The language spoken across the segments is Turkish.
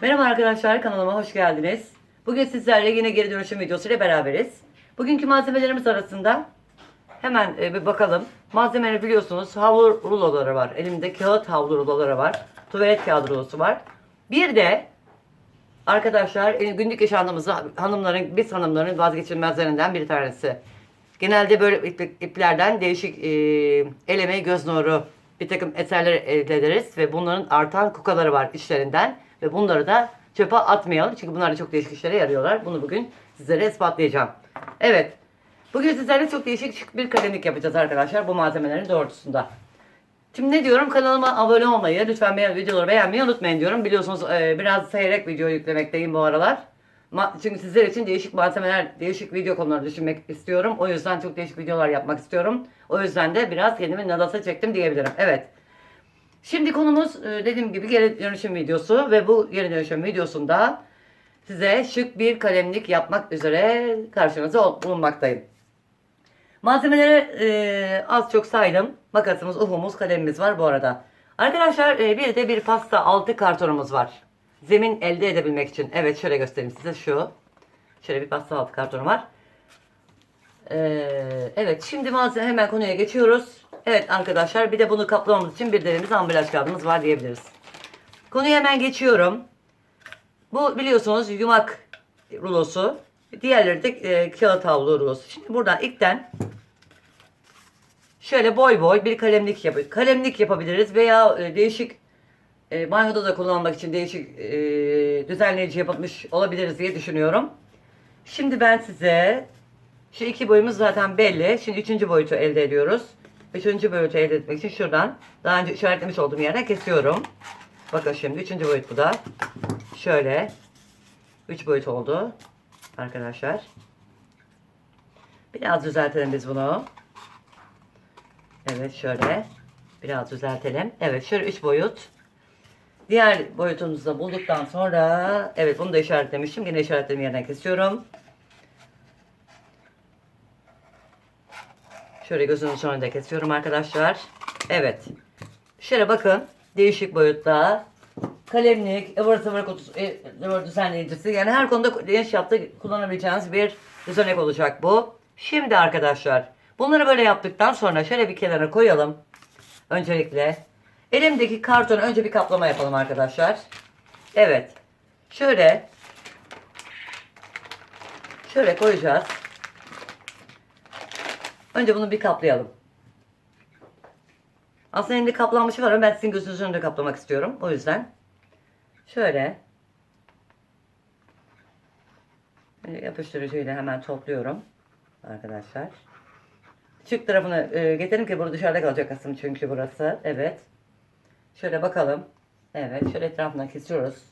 Merhaba arkadaşlar kanalıma hoş geldiniz. Bugün sizlerle yine geri dönüşüm videosu ile beraberiz. Bugünkü malzemelerimiz arasında hemen e, bir bakalım. Malzemeleri biliyorsunuz havlu ruloları var. Elimde kağıt havlu ruloları var. Tuvalet kağıdı rulosu var. Bir de arkadaşlar e, günlük yaşantımızda hanımların, biz hanımların vazgeçilmezlerinden bir tanesi. Genelde böyle ip- iplerden değişik e, el göz nuru bir takım eserler elde ederiz ve bunların artan kukaları var işlerinden ve bunları da çöpe atmayalım çünkü bunlar da çok değişik işlere yarıyorlar. Bunu bugün sizlere ispatlayacağım. Evet. Bugün sizlerle çok değişik bir kalemlik yapacağız arkadaşlar bu malzemelerin doğrultusunda. Şimdi ne diyorum kanalıma abone olmayı lütfen beğen videoları beğenmeyi unutmayın diyorum. Biliyorsunuz e, biraz seyrek video yüklemekteyim bu aralar. Çünkü sizler için değişik malzemeler, değişik video konuları düşünmek istiyorum. O yüzden çok değişik videolar yapmak istiyorum. O yüzden de biraz kendimi nadasa çektim diyebilirim. Evet. Şimdi konumuz e, dediğim gibi geri dönüşüm videosu ve bu geri dönüşüm videosunda size şık bir kalemlik yapmak üzere karşınızda ol- bulunmaktayım. Malzemeleri e, az çok saydım. Makasımız, ufumuz, kalemimiz var bu arada. Arkadaşlar e, bir de bir pasta altı kartonumuz var. Zemin elde edebilmek için. Evet şöyle göstereyim size şu. Şöyle bir pasta altı kartonu var. E, evet şimdi malzeme hemen konuya geçiyoruz. Evet arkadaşlar bir de bunu kaplamamız için bir de elimizde ambalaj kağıdımız var diyebiliriz. Konuya hemen geçiyorum. Bu biliyorsunuz yumak rulosu. Diğerleri de e, kağıt havlu rulosu. Şimdi buradan ilkten şöyle boy boy bir kalemlik yap kalemlik yapabiliriz veya e, değişik e, banyoda da kullanmak için değişik e, düzenleyici yapılmış olabiliriz diye düşünüyorum. Şimdi ben size şu iki boyumuz zaten belli. Şimdi üçüncü boyutu elde ediyoruz. Üçüncü boyutu elde etmek için şuradan daha önce işaretlemiş olduğum yerden kesiyorum. Bakın şimdi üçüncü boyut bu da. Şöyle. Üç boyut oldu. Arkadaşlar. Biraz düzeltelim biz bunu. Evet şöyle. Biraz düzeltelim. Evet şöyle üç boyut. Diğer boyutumuzu da bulduktan sonra evet bunu da işaretlemiştim. Yine işaretlediğim yerden kesiyorum. Şöyle gözünün sonunda kesiyorum arkadaşlar. Evet. Şöyle bakın. Değişik boyutta. Kalemlik, ıvır zıvır kutusu, e, ıvır düzenleyicisi. Yani her konuda geniş yaptı kullanabileceğiniz bir düzenek olacak bu. Şimdi arkadaşlar bunları böyle yaptıktan sonra şöyle bir kenara koyalım. Öncelikle. Elimdeki kartonu önce bir kaplama yapalım arkadaşlar. Evet. Şöyle. Şöyle koyacağız. Önce bunu bir kaplayalım. Aslında elimde kaplanmışı var ama ben sizin gözünüzün önünde kaplamak istiyorum. O yüzden şöyle Böyle yapıştırıcıyla hemen topluyorum arkadaşlar. Çık tarafını e, getirin ki burada dışarıda kalacak kısım çünkü burası. Evet. Şöyle bakalım. Evet. Şöyle etrafından kesiyoruz.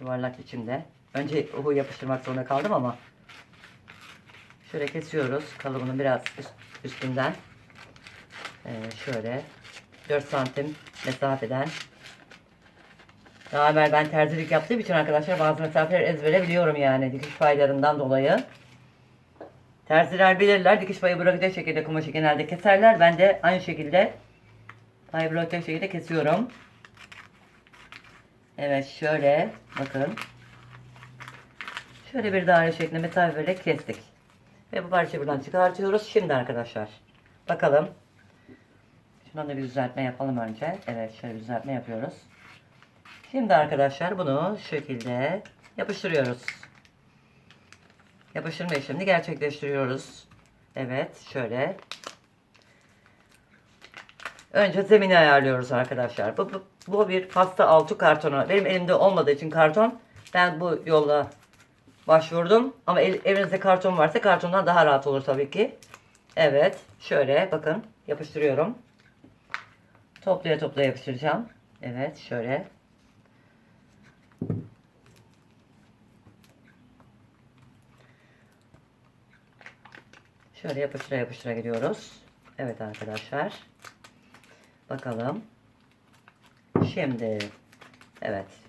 Yuvarlak biçimde. Önce uhu yapıştırmak zorunda kaldım ama Şöyle kesiyoruz kalıbını biraz üst- üstünden. Ee, şöyle 4 santim mesafeden. Daha evvel ben terzilik yaptığım için arkadaşlar bazı mesafeleri ezbere biliyorum yani dikiş paylarından dolayı. Terziler bilirler dikiş payı bırakacak şekilde kumaşı genelde keserler. Ben de aynı şekilde payı bırakacak şekilde kesiyorum. Evet şöyle bakın. Şöyle bir daire şeklinde mesafe vererek kestik. Ve bu parçayı buradan çıkartıyoruz. Şimdi arkadaşlar bakalım. Şuradan da bir düzeltme yapalım önce. Evet şöyle bir düzeltme yapıyoruz. Şimdi arkadaşlar bunu şekilde yapıştırıyoruz. Yapıştırma işlemini gerçekleştiriyoruz. Evet şöyle. Önce zemini ayarlıyoruz arkadaşlar. Bu, bu, bu bir pasta altı kartonu. Benim elimde olmadığı için karton. Ben bu yolla başvurdum. Ama el, evinizde karton varsa kartondan daha rahat olur tabii ki. Evet. Şöyle bakın. Yapıştırıyorum. Toplaya toplaya yapıştıracağım. Evet. Şöyle. Şöyle yapıştıra yapıştıra gidiyoruz. Evet arkadaşlar. Bakalım. Şimdi. Evet.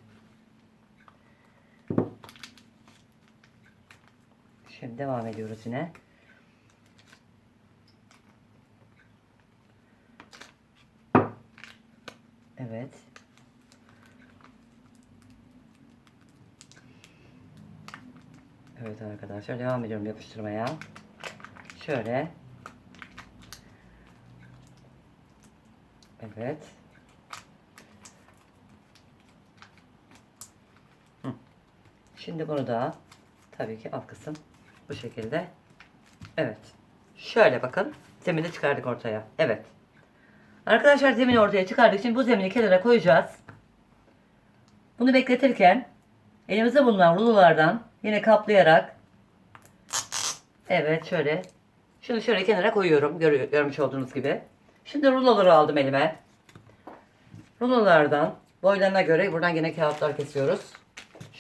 Şimdi devam ediyoruz yine. Evet. Evet arkadaşlar devam ediyorum yapıştırmaya. Şöyle. Evet. Şimdi bunu da tabii ki alt kısım bu şekilde. Evet. Şöyle bakın. Zemini çıkardık ortaya. Evet. Arkadaşlar zemini ortaya çıkardık. Şimdi bu zemini kenara koyacağız. Bunu bekletirken elimizde bulunan rulolardan yine kaplayarak evet şöyle şunu şöyle kenara koyuyorum. Gör, görmüş olduğunuz gibi. Şimdi ruloları aldım elime. Rulolardan boylarına göre buradan yine kağıtlar kesiyoruz.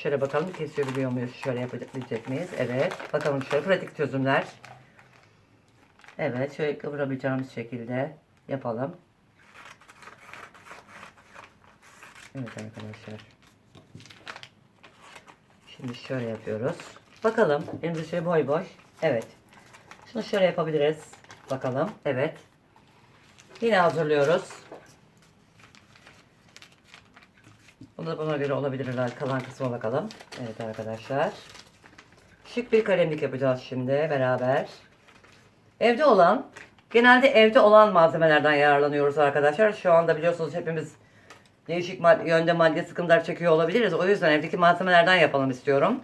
Şöyle bakalım kesebiliyor muyuz? Şöyle yapabilecek miyiz? Evet. Bakalım şöyle pratik çözümler. Evet. Şöyle kıvırabileceğimiz şekilde yapalım. Evet arkadaşlar. Şimdi şöyle yapıyoruz. Bakalım. Elimizde şöyle boy boş. Evet. Şunu şöyle yapabiliriz. Bakalım. Evet. Yine hazırlıyoruz. Bunu da buna göre olabilir herhalde. Kalan kısma bakalım. Evet arkadaşlar. Şık bir kalemlik yapacağız şimdi beraber. Evde olan, genelde evde olan malzemelerden yararlanıyoruz arkadaşlar. Şu anda biliyorsunuz hepimiz değişik mad- yönde madde sıkıntılar çekiyor olabiliriz. O yüzden evdeki malzemelerden yapalım istiyorum.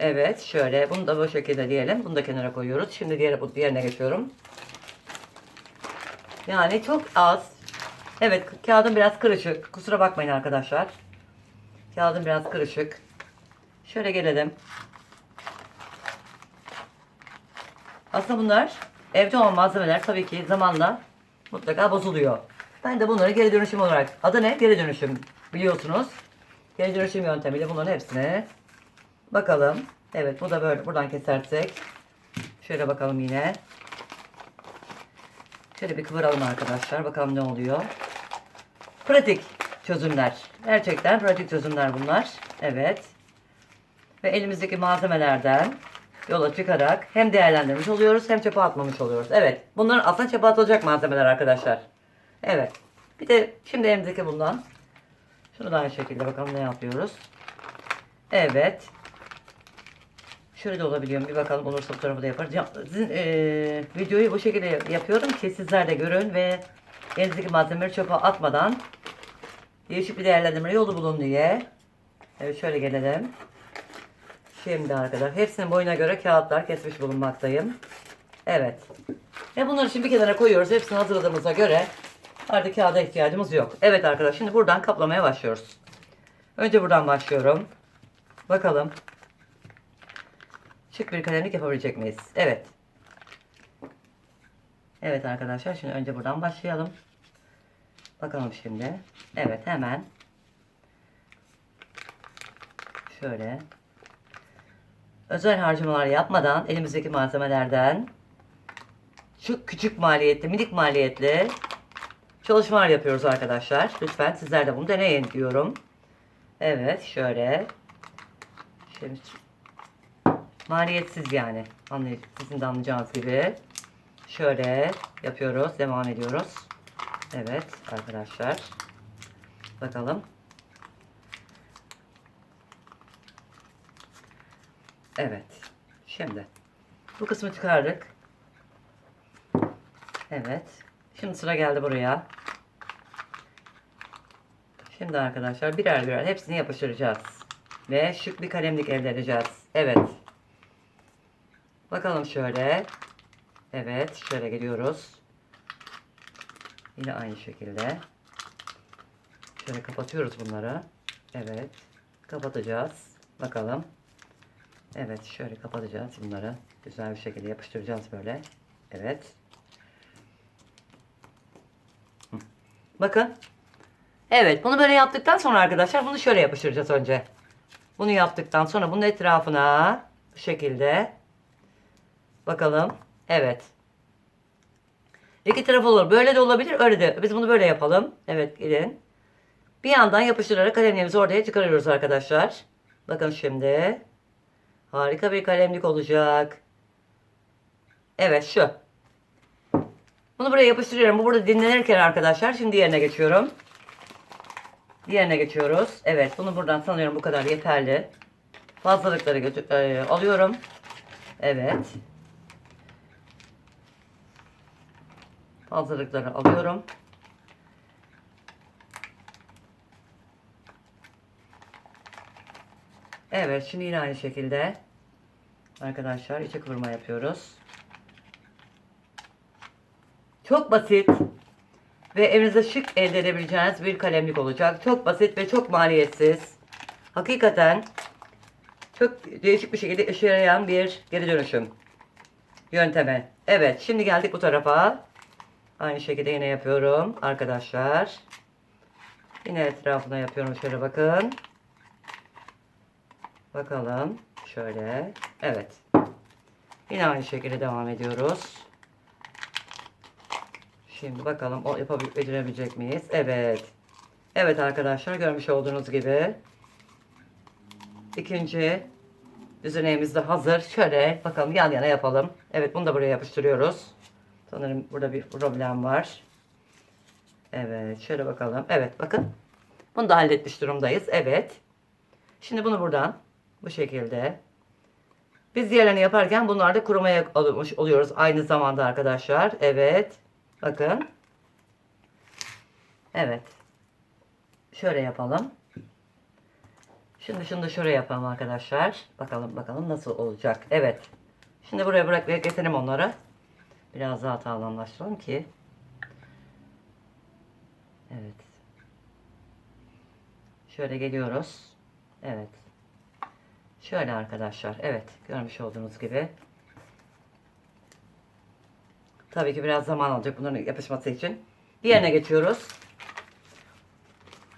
Evet şöyle bunu da bu şekilde diyelim. Bunu da kenara koyuyoruz. Şimdi diğer, bu diğerine geçiyorum. Yani çok az. Evet kağıdım biraz kırışık. Kusura bakmayın arkadaşlar. Kağıdım biraz kırışık. Şöyle gelelim. Aslında bunlar evde olan malzemeler tabii ki zamanla mutlaka bozuluyor. Ben de bunları geri dönüşüm olarak adı ne? Geri dönüşüm biliyorsunuz. Geri dönüşüm yöntemiyle bunların hepsine bakalım. Evet bu da böyle buradan kesersek. Şöyle bakalım yine. Şöyle bir kıvıralım arkadaşlar. Bakalım ne oluyor. Pratik çözümler. Gerçekten pratik çözümler bunlar. Evet. Ve elimizdeki malzemelerden yola çıkarak hem değerlendirmiş oluyoruz hem çöpe atmamış oluyoruz. Evet. Bunların aslında çöpe atılacak malzemeler arkadaşlar. Evet. Bir de şimdi elimizdeki bundan. Şunu da aynı şekilde bakalım ne yapıyoruz. Evet. Şöyle de olabiliyor mu? Bir bakalım olursa bu da yaparız. Ya, Sizin, eee, videoyu bu şekilde yapıyorum ki sizler de görün ve elinizdeki malzemeleri çöpe atmadan değişik bir değerlendirme yolu bulun diye. Evet şöyle gelelim. Şimdi arkadaşlar hepsinin boyuna göre kağıtlar kesmiş bulunmaktayım. Evet. Ve bunları şimdi bir kenara koyuyoruz. Hepsini hazırladığımıza göre artık kağıda ihtiyacımız yok. Evet arkadaşlar şimdi buradan kaplamaya başlıyoruz. Önce buradan başlıyorum. Bakalım. Şık bir kalemlik yapabilecek miyiz? Evet. Evet arkadaşlar şimdi önce buradan başlayalım. Bakalım şimdi. Evet hemen. Şöyle. Özel harcamalar yapmadan elimizdeki malzemelerden şu küçük maliyetli, minik maliyetli çalışmalar yapıyoruz arkadaşlar. Lütfen sizler de bunu deneyin diyorum. Evet şöyle. Şimdi maliyetsiz yani. Anlay sizin de anlayacağınız gibi. Şöyle yapıyoruz. Devam ediyoruz. Evet arkadaşlar. Bakalım. Evet. Şimdi bu kısmı çıkardık. Evet. Şimdi sıra geldi buraya. Şimdi arkadaşlar birer birer hepsini yapıştıracağız. Ve şık bir kalemlik elde edeceğiz. Evet. Bakalım şöyle. Evet. Şöyle geliyoruz. Yine aynı şekilde. Şöyle kapatıyoruz bunları. Evet. Kapatacağız. Bakalım. Evet. Şöyle kapatacağız bunları. Güzel bir şekilde yapıştıracağız böyle. Evet. Bakın. Evet. Bunu böyle yaptıktan sonra arkadaşlar bunu şöyle yapıştıracağız önce. Bunu yaptıktan sonra bunun etrafına bu şekilde bakalım. Evet. İki taraf olur. Böyle de olabilir, öyle de. Biz bunu böyle yapalım. Evet, gelin. Bir yandan yapıştırarak kalemlerimizi ortaya çıkarıyoruz arkadaşlar. Bakın şimdi. Harika bir kalemlik olacak. Evet, şu. Bunu buraya yapıştırıyorum. Bu burada dinlenirken arkadaşlar. Şimdi diğerine geçiyorum. Diğerine geçiyoruz. Evet, bunu buradan sanıyorum bu kadar yeterli. Fazlalıkları e, alıyorum. Evet. Fazlalıkları alıyorum. Evet şimdi yine aynı şekilde arkadaşlar içe kıvırma yapıyoruz. Çok basit ve evinizde şık elde edebileceğiniz bir kalemlik olacak. Çok basit ve çok maliyetsiz. Hakikaten çok değişik bir şekilde işe yarayan bir geri dönüşüm yöntemi. Evet şimdi geldik bu tarafa. Aynı şekilde yine yapıyorum arkadaşlar. Yine etrafına yapıyorum şöyle bakın. Bakalım. Şöyle. Evet. Yine aynı şekilde devam ediyoruz. Şimdi bakalım o yapabil- becerebilecek miyiz? Evet. Evet arkadaşlar görmüş olduğunuz gibi ikinci düzeneğimiz de hazır. Şöyle bakalım yan yana yapalım. Evet bunu da buraya yapıştırıyoruz. Sanırım burada bir problem var. Evet şöyle bakalım. Evet bakın. Bunu da halletmiş durumdayız. Evet. Şimdi bunu buradan bu şekilde. Biz diğerlerini yaparken bunlar da kurumaya almış oluyoruz aynı zamanda arkadaşlar. Evet. Bakın. Evet. Şöyle yapalım. Şimdi şunu da şuraya yapalım arkadaşlar. Bakalım bakalım nasıl olacak. Evet. Şimdi buraya bırak ve getirelim onları. Biraz daha sağlamlaştıralım ki. Evet. Şöyle geliyoruz. Evet. Şöyle arkadaşlar. Evet. Görmüş olduğunuz gibi. Tabii ki biraz zaman alacak bunların yapışması için. Diğerine geçiyoruz.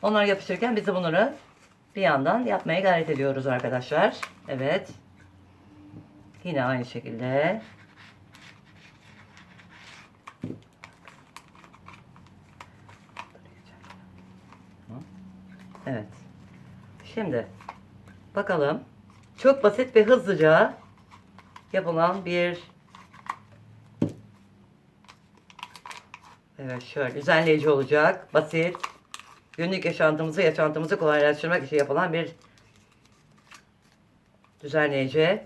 Onlar yapışırken biz de bunları bir yandan yapmaya gayret ediyoruz arkadaşlar. Evet. Yine aynı şekilde. Evet. Şimdi bakalım. Çok basit ve hızlıca yapılan bir Evet şöyle düzenleyici olacak. Basit. Günlük yaşantımızı, yaşantımızı kolaylaştırmak için yapılan bir düzenleyici.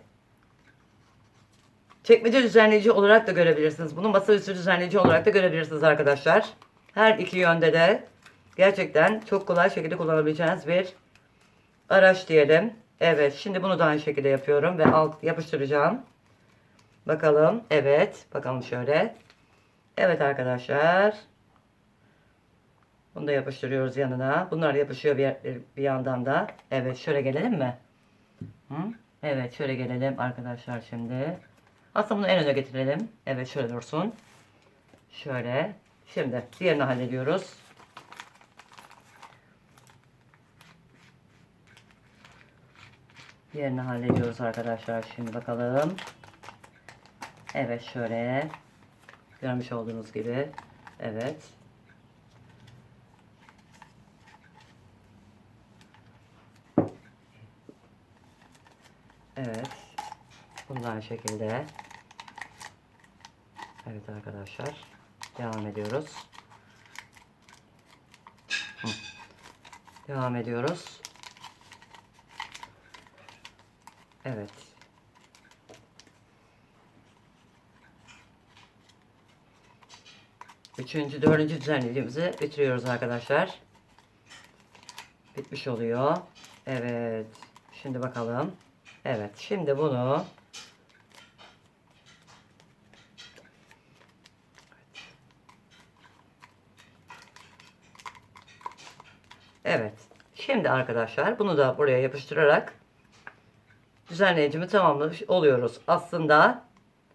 Çekmece düzenleyici olarak da görebilirsiniz. Bunu masaüstü düzenleyici olarak da görebilirsiniz arkadaşlar. Her iki yönde de gerçekten çok kolay şekilde kullanabileceğiniz bir araç diyelim. Evet şimdi bunu da aynı şekilde yapıyorum ve alt yapıştıracağım. Bakalım. Evet. Bakalım şöyle. Evet arkadaşlar. Bunu da yapıştırıyoruz yanına. Bunlar yapışıyor bir, bir yandan da. Evet şöyle gelelim mi? Hı? Evet şöyle gelelim arkadaşlar şimdi. Aslında bunu en öne getirelim. Evet şöyle dursun. Şöyle. Şimdi diğerini hallediyoruz. Diğerini hallediyoruz arkadaşlar. Şimdi bakalım. Evet şöyle. Görmüş olduğunuz gibi. Evet. Evet. Bundan şekilde. Evet arkadaşlar. Devam ediyoruz. Devam ediyoruz. Evet. Üçüncü, dördüncü düzenlediğimizi bitiriyoruz arkadaşlar. Bitmiş oluyor. Evet. Şimdi bakalım. Evet. Şimdi bunu Evet. Şimdi arkadaşlar bunu da buraya yapıştırarak düzenleyicimi tamamlamış oluyoruz. Aslında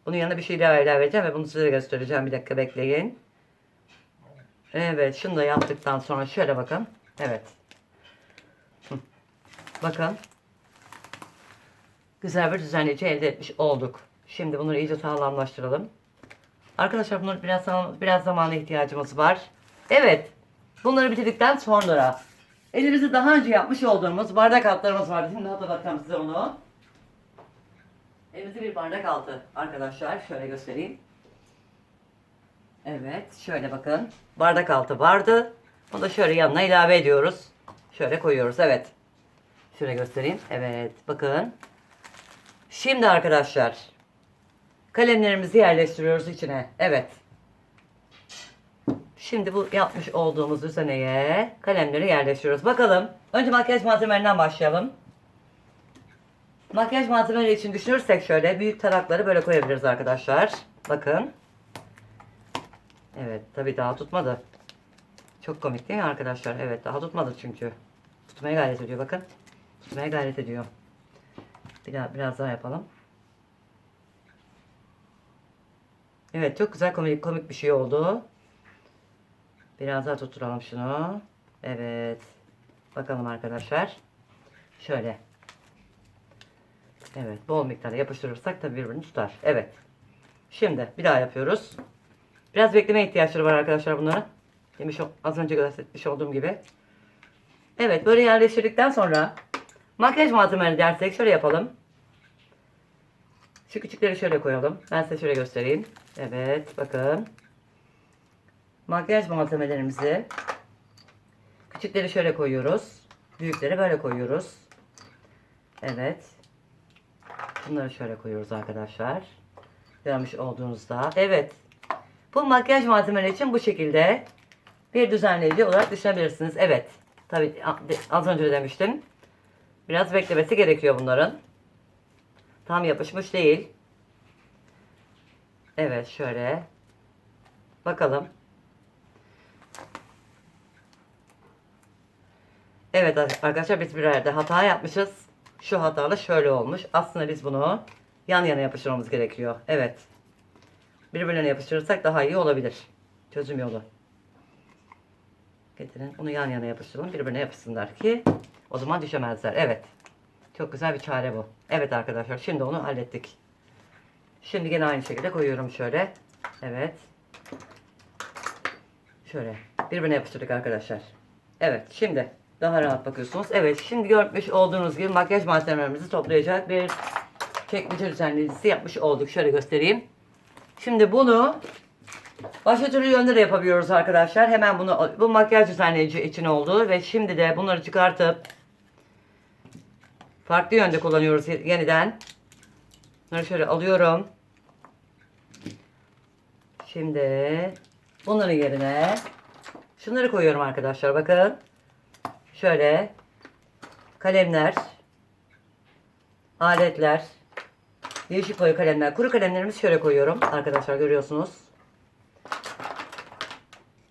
bunun yanına bir şey daha ilave edeceğim ve bunu size göstereceğim. Bir dakika bekleyin. Evet. Şunu da yaptıktan sonra şöyle bakın. Evet. Bakın. Güzel bir düzenleyici elde etmiş olduk. Şimdi bunları iyice sağlamlaştıralım. Arkadaşlar bunları biraz biraz zamana ihtiyacımız var. Evet. Bunları bitirdikten sonra elimizde daha önce yapmış olduğumuz bardak altlarımız vardı. Şimdi hatırlatacağım size onu. Elimizde bir bardak altı arkadaşlar. Şöyle göstereyim. Evet. Şöyle bakın. Bardak altı vardı. Bunu da şöyle yanına ilave ediyoruz. Şöyle koyuyoruz. Evet. Şöyle göstereyim. Evet bakın. Şimdi arkadaşlar kalemlerimizi yerleştiriyoruz içine. Evet. Şimdi bu yapmış olduğumuz düzeneye kalemleri yerleştiriyoruz. Bakalım. Önce makyaj malzemelerinden başlayalım. Makyaj malzemeleri için düşünürsek şöyle büyük tarakları böyle koyabiliriz arkadaşlar. Bakın. Evet tabi daha tutmadı. Çok komik değil mi arkadaşlar? Evet daha tutmadı çünkü. Tutmaya gayret ediyor bakın. Tutmaya gayret ediyor. Bir daha, biraz daha yapalım. Evet çok güzel komik, komik bir şey oldu. Biraz daha tutturalım şunu. Evet. Bakalım arkadaşlar. Şöyle. Evet bol miktarda yapıştırırsak tabii birbirini tutar. Evet. Şimdi bir daha yapıyoruz. Biraz bekleme ihtiyaçları var arkadaşlar bunların. Demiş az önce göstermiş olduğum gibi. Evet böyle yerleştirdikten sonra makyaj malzemeleri dersek şöyle yapalım. Şu küçükleri şöyle koyalım. Ben size şöyle göstereyim. Evet bakın. Makyaj malzemelerimizi küçükleri şöyle koyuyoruz. Büyükleri böyle koyuyoruz. Evet. Bunları şöyle koyuyoruz arkadaşlar. Görmüş olduğunuzda. Evet. Bu makyaj malzemeleri için bu şekilde bir düzenleyici olarak düşünebilirsiniz. Evet. Tabii az önce de demiştim. Biraz beklemesi gerekiyor bunların. Tam yapışmış değil. Evet şöyle. Bakalım. Evet arkadaşlar biz bir yerde hata yapmışız. Şu hatalı şöyle olmuş. Aslında biz bunu yan yana yapıştırmamız gerekiyor. Evet. Birbirlerine yapıştırırsak daha iyi olabilir. Çözüm yolu. Getirin. Bunu yan yana yapıştıralım. Birbirine yapışsınlar ki o zaman düşemezler. Evet. Çok güzel bir çare bu. Evet arkadaşlar. Şimdi onu hallettik. Şimdi gene aynı şekilde koyuyorum şöyle. Evet. Şöyle. Birbirine yapıştırdık arkadaşlar. Evet. Şimdi daha rahat bakıyorsunuz. Evet. Şimdi görmüş olduğunuz gibi makyaj malzemelerimizi toplayacak bir çekmece düzenleyicisi yapmış olduk. Şöyle göstereyim. Şimdi bunu başka türlü yönde de yapabiliyoruz arkadaşlar. Hemen bunu bu makyaj düzenleyici için oldu ve şimdi de bunları çıkartıp farklı yönde kullanıyoruz yeniden. Bunları şöyle alıyorum. Şimdi bunların yerine şunları koyuyorum arkadaşlar. Bakın. Şöyle kalemler, aletler, Değişik boya kalemler. Kuru kalemlerimizi şöyle koyuyorum. Arkadaşlar görüyorsunuz.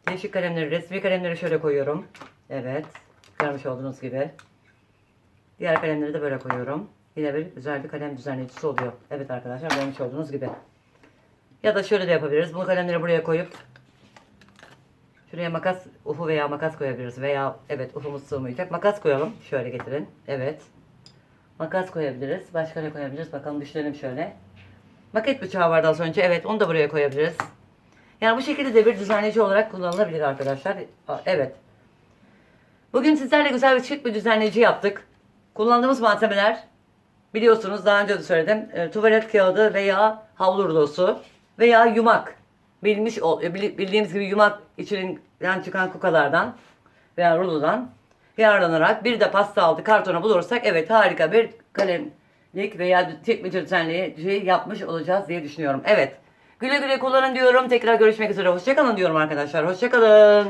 Değişik kalemleri, resmi kalemleri şöyle koyuyorum. Evet. Görmüş olduğunuz gibi. Diğer kalemleri de böyle koyuyorum. Yine bir güzel bir kalem düzenleyicisi oluyor. Evet arkadaşlar görmüş olduğunuz gibi. Ya da şöyle de yapabiliriz. Bu kalemleri buraya koyup şuraya makas, ufu veya makas koyabiliriz. Veya evet ufumuz sığmayacak. Makas koyalım. Şöyle getirin. Evet. Makas koyabiliriz. Başka ne koyabiliriz? Bakalım düşünelim şöyle. Maket bıçağı vardı az önce. Evet onu da buraya koyabiliriz. Yani bu şekilde de bir düzenleyici olarak kullanılabilir arkadaşlar. Evet. Bugün sizlerle güzel bir şık bir düzenleyici yaptık. Kullandığımız malzemeler biliyorsunuz daha önce de söyledim. E, tuvalet kağıdı veya havlu rulosu veya yumak. Bilmiş ol- e, bildiğimiz gibi yumak içinden çıkan kukalardan veya rulodan yararlanarak bir de pasta altı kartona bulursak evet harika bir kalemlik veya çekmece düzenleyici yapmış olacağız diye düşünüyorum. Evet. Güle güle kullanın diyorum. Tekrar görüşmek üzere. Hoşçakalın diyorum arkadaşlar. Hoşçakalın.